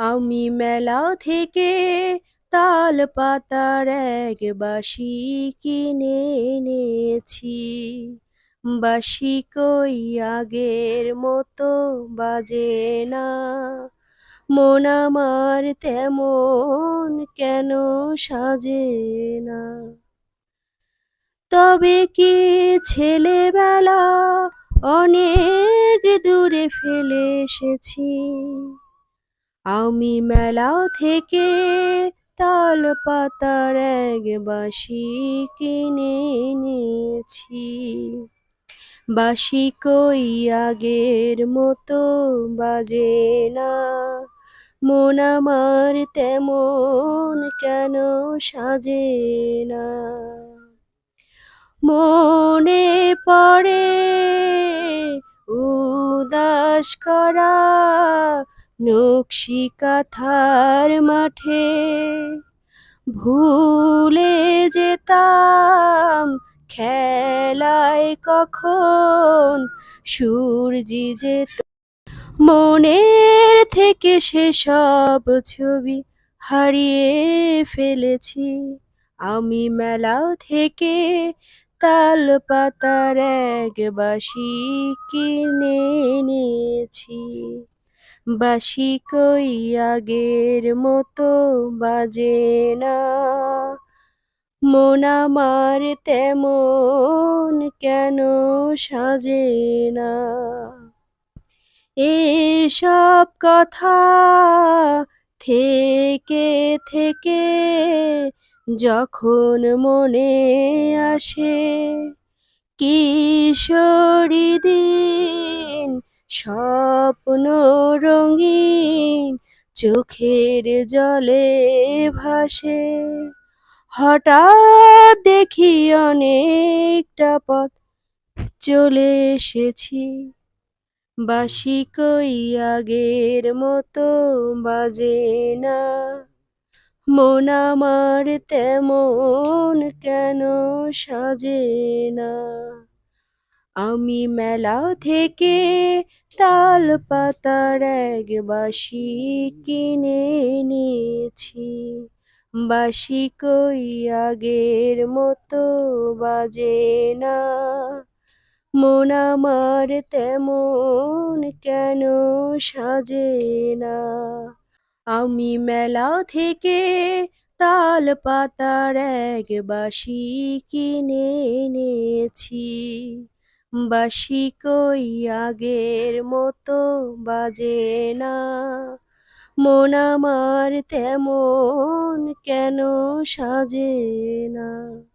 আমি মেলা থেকে তাল পাতার এক বাসি কিনে এনেছি। বাসি কই আগের মতো বাজে না। মন আমার তেমন কেন সাজে না। তবে কি ছেলেবেলা অনেক দূরে ফেলে এসেছি? আমি মেলা থেকে তাল পাতার এক বাঁশি কিনে এনেছি বাঁশি কই আগের মতো বাজে না। মন আমার তেমন কেন সাজে না। মনে পড়ে উদাস করা নকশি কাথার মাঠে ভুলে যেতাম খেলায় কখন সূর্যি যেত। মনের থেকে সেসব ছবি হারিয়ে ফেলেছি। আমি মেলা থেকে তাল পাতার এক বাঁশি কিনে এনেছি বাঁশি কই আগের মতো বাজে না। মন আমার তেমন কেন সাজে না। এসব কথা থেকে থেকে যখন মনে আসে, কিশোরী দিন স্বপ্ন রঙিন চোখের জলে ভাসে। হঠাৎ দেখি অনেকটা পথ চলে এসেছি। বাঁশি কই আগের মতো বাজে না। মন আমার তেমন কেন সাজে না। আমি মেলা থেকে তাল পাতার এক বাসি কিনে নিয়েছি। বাঁশি কই আগের মতো বাজে না। মন আমার তেমন কেন সাজে না। আমি মেলা থেকে তাল পাতার এক বাসি কিনে এনেছি বাঁশি কই আগের মতো বাজে না? মন আমার তেমন কেন সাজে না?